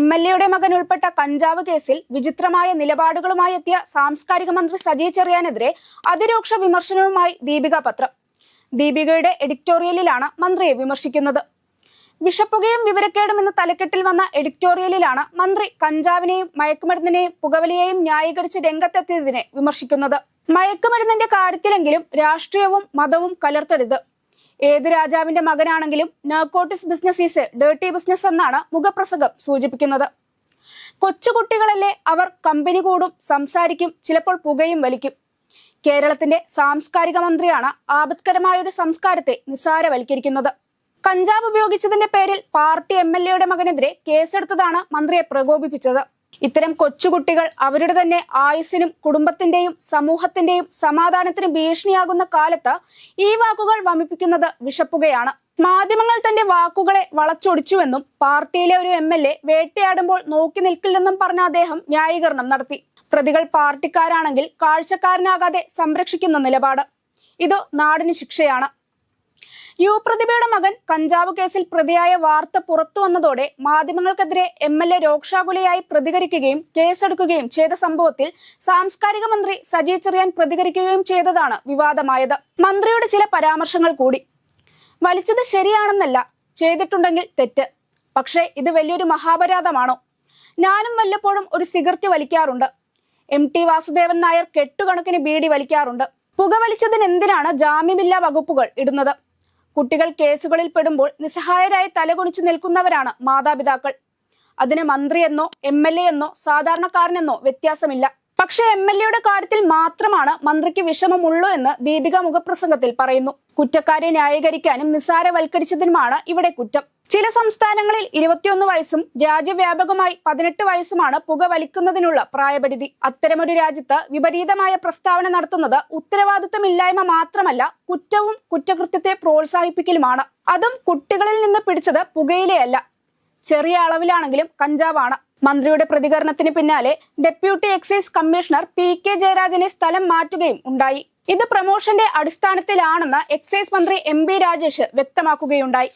M L എയുടെ മകൻ ഉൾപ്പെട്ട കഞ്ചാവ് കേസിൽ വിചിത്രമായ നിലപാടുകളുമായി എത്തിയ സാംസ്കാരിക മന്ത്രി സജി ചെറിയാനെതിരെ അതിരൂക്ഷ വിമർശനവുമായി ദീപിക പത്രം. ദീപികയുടെ എഡിറ്റോറിയലിലാണ് മന്ത്രിയെ വിമർശിക്കുന്നത്. വിഷപ്പുകയും വിവരക്കേടും എന്ന തലക്കെട്ടിൽ വന്ന എഡിറ്റോറിയലിലാണ് മന്ത്രി കഞ്ചാവിനെയും മയക്കുമരുന്നിനെയും പുകവലിയെയും ന്യായീകരിച്ച് രംഗത്തെത്തിയതിനെ വിമർശിക്കുന്നത്. മയക്കുമരുന്നിന്റെ കാര്യത്തിലെങ്കിലും രാഷ്ട്രീയവും മതവും കലർത്തരുത്. ഏത് രാജാവിന്റെ മകനാണെങ്കിലും narcotics business is dirty business എന്നാണ് മുഖപ്രസംഗം സൂചിപ്പിക്കുന്നത്. കൊച്ചുകുട്ടികളല്ലേ അവർ കമ്പനി കൂടും സംസാരിക്കും ചിലപ്പോൾ പുകയും വലിക്കും. കേരളത്തിന്റെ സാംസ്കാരിക മന്ത്രിയാണ് ആപത്കരമായ ഒരു സംസ്കാരത്തെ നിസ്സാരവൽക്കരിക്കുന്നത്. കഞ്ചാവ് ഉപയോഗിച്ചതിന്റെ പേരിൽ പാർട്ടി എം എൽ എയുടെ മകനെതിരെ കേസെടുത്തതാണ് മന്ത്രിയെ പ്രകോപിപ്പിച്ചത്. ഇത്തരം കൊച്ചുകുട്ടികൾ അവരുടെ തന്നെ ആയുസ്സിനും കുടുംബത്തിന്റെയും സമൂഹത്തിന്റെയും സമാധാനത്തിനും ഭീഷണിയാകുന്ന കാലത്ത് ഈ വാക്കുകൾ വമിപ്പിക്കുന്നത് വിഷപ്പുകയാണ് മാധ്യമങ്ങൾ തന്റെ വാക്കുകളെ വളച്ചൊടിച്ചുവെന്നും പാർട്ടിയിലെ ഒരു എം എൽ എ വേട്ടയാടുമ്പോൾ നോക്കി നിൽക്കില്ലെന്നും പറഞ്ഞ അദ്ദേഹം ന്യായീകരണം നടത്തി. പ്രതികൾ പാർട്ടിക്കാരാണെങ്കിൽ കാഴ്ചക്കാരനാകാതെ സംരക്ഷിക്കുന്ന നിലപാട്. ഇത് നാടിന് ശിക്ഷയാണ്. യു പ്രതിഭയുടെ മകൻ കഞ്ചാവ് കേസിൽ പ്രതിയായ വാർത്ത പുറത്തു വന്നതോടെ മാധ്യമങ്ങൾക്കെതിരെ എം എൽ എ രോക്ഷാകുലയായി പ്രതികരിക്കുകയും കേസെടുക്കുകയും ചെയ്ത സംഭവത്തിൽ സാംസ്കാരിക മന്ത്രി സജി ചെറിയാൻ പ്രതികരിക്കുകയും ചെയ്തതാണ് വിവാദമായത്. മന്ത്രിയുടെ ചില പരാമർശങ്ങൾ കൂടി. വലിച്ചത് ശരിയാണെന്നല്ല ചെയ്തിട്ടുണ്ടെങ്കിൽ തെറ്റ്. പക്ഷേ ഇത് വലിയൊരു മഹാപരാധമാണോ? ഞാനും വല്ലപ്പോഴും ഒരു സിഗരറ്റ് വലിക്കാറുണ്ട്. എം ടി വാസുദേവൻ നായർ കെട്ടുകണക്കിന് ബീഡി വലിക്കാറുണ്ട്. പുക വലിച്ചതിന് എന്തിനാണ് ജാമ്യമില്ലാ വകുപ്പുകൾ ഇടുന്നത്? കുട്ടികൾ കേസുകളിൽ പെടുമ്പോൾ നിസ്സഹായരായി തലകുണിച്ചു നിൽക്കുന്നവരാണ് മാതാപിതാക്കൾ. അതിന് മന്ത്രിയെന്നോ എം എൽ എ എന്നോ സാധാരണക്കാരനെന്നോ വ്യത്യാസമില്ല. പക്ഷേ എം എൽ എയുടെ കാര്യത്തിൽ മാത്രമാണ് മന്ത്രിക്ക് വിഷമമുള്ളൂ എന്ന് ദീപിക മുഖപ്രസംഗത്തിൽ പറയുന്നു. കുറ്റക്കാരെ ന്യായീകരിക്കാനും നിസ്സാരവൽക്കരിച്ചതിനുമാണ് ഇവിടെ കുറ്റം. ചില സംസ്ഥാനങ്ങളിൽ ഇരുപത്തിയൊന്ന് വയസ്സും രാജ്യവ്യാപകമായി പതിനെട്ട് വയസ്സുമാണ് പുക വലിക്കുന്നതിനുള്ള പ്രായപരിധി. അത്തരമൊരു രാജ്യത്ത് വിപരീതമായ പ്രസ്താവന നടത്തുന്നത് ഉത്തരവാദിത്തമില്ലായ്മ മാത്രമല്ല കുറ്റവും കുറ്റകൃത്യത്തെ പ്രോത്സാഹിപ്പിക്കലുമാണ്. അതും കുട്ടികളിൽ നിന്ന് പിടിച്ചത് പുകയിലെയല്ല. ചെറിയ അളവിലാണെങ്കിലും കഞ്ചാവാണ്. മന്ത്രിയുടെ പ്രതികരണത്തിന് പിന്നാലെ deputy excise commissioner P K ജയരാജനെ സ്ഥലം മാറ്റുകയും ഉണ്ടായി. ഇത് പ്രമോഷന്റെ അടിസ്ഥാനത്തിലാണെന്ന് എക്സൈസ് മന്ത്രി എം ബി രാജേഷ് വ്യക്തമാക്കുകയുണ്ടായി.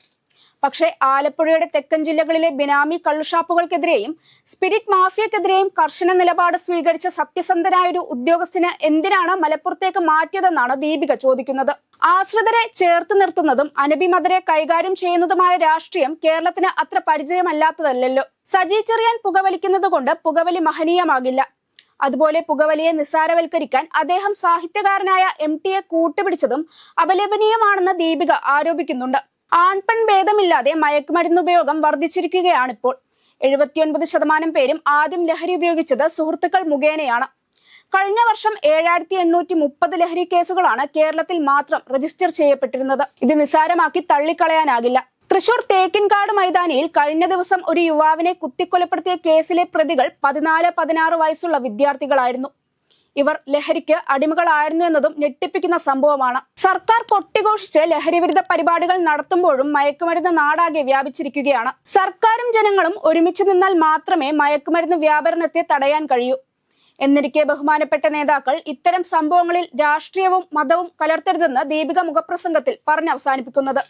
പക്ഷേ ആലപ്പുഴയുടെ തെക്കൻ ജില്ലകളിലെ ബിനാമി കള്ളുഷാപ്പുകൾക്കെതിരെയും സ്പിരിറ്റ് മാഫിയക്കെതിരെയും കർശന നിലപാട് സ്വീകരിച്ച സത്യസന്ധനായ ഒരു ഉദ്യോഗസ്ഥന് എന്തിനാണ് മലപ്പുറത്തേക്ക് മാറ്റിയതെന്നാണ് ദീപിക ചോദിക്കുന്നത്. ആശ്രിതരെ ചേർത്ത് നിർത്തുന്നതും അനബിമതരെ കൈകാര്യം ചെയ്യുന്നതുമായ രാഷ്ട്രീയം കേരളത്തിന് അത്ര പരിചയമല്ലാത്തതല്ലല്ലോ. സജി ചെറിയാൻ പുകവലിക്കുന്നത് കൊണ്ട് പുകവലി മഹനീയമാകില്ല. അതുപോലെ പുകവലിയെ നിസ്സാരവൽക്കരിക്കാൻ അദ്ദേഹം സാഹിത്യകാരനായ എം ടിയെ കൂട്ടുപിടിച്ചതും അപലപനീയമാണെന്ന് ദീപിക ആരോപിക്കുന്നുണ്ട്. ആൺപെൺ ഭേദമില്ലാതെ മയക്കുമരുന്ന് ഉപയോഗം വർദ്ധിച്ചിരിക്കുകയാണിപ്പോൾ. എഴുപത്തിയൊൻപത് ശതമാനം പേരും ആദ്യം ലഹരി ഉപയോഗിച്ചത് സുഹൃത്തുക്കൾ മുഖേനയാണ്. കഴിഞ്ഞ വർഷം ഏഴായിരത്തി എണ്ണൂറ്റി മുപ്പത് ലഹരി കേസുകളാണ് കേരളത്തിൽ മാത്രം രജിസ്റ്റർ ചെയ്യപ്പെട്ടിരുന്നത്. ഇത് നിസാരമാക്കി തള്ളിക്കളയാനാകില്ല. തൃശൂർ തേക്കിൻകാട് മൈതാനിയിൽ കഴിഞ്ഞ ദിവസം ഒരു യുവാവിനെ കുത്തിക്കൊലപ്പെടുത്തിയ കേസിലെ പ്രതികൾ പതിനാല് പതിനാറ് വയസ്സുള്ള വിദ്യാർത്ഥികളായിരുന്നു. ഇവർ ലഹരിക്ക് അടിമകളായിരുന്നു എന്നതും ഞെട്ടിപ്പിക്കുന്ന സംഭവമാണ്. സർക്കാർ കൊട്ടിഘോഷിച്ച് ലഹരിവിരുദ്ധ പരിപാടികൾ നടത്തുമ്പോഴും മയക്കുമരുന്ന് നാടാകെ വ്യാപിച്ചിരിക്കുകയാണ്. സർക്കാരും ജനങ്ങളും ഒരുമിച്ച് നിന്നാൽ മാത്രമേ മയക്കുമരുന്ന് വ്യാപരണത്തെ തടയാൻ കഴിയൂ. എന്നിരിക്കെ ബഹുമാനപ്പെട്ട നേതാക്കൾ ഇത്തരം സംഭവങ്ങളിൽ രാഷ്ട്രീയവും മതവും കലർത്തരുതെന്ന് ദീപിക മുഖപ്രസംഗത്തിൽ പറഞ്ഞവസാനിപ്പിക്കുന്നത്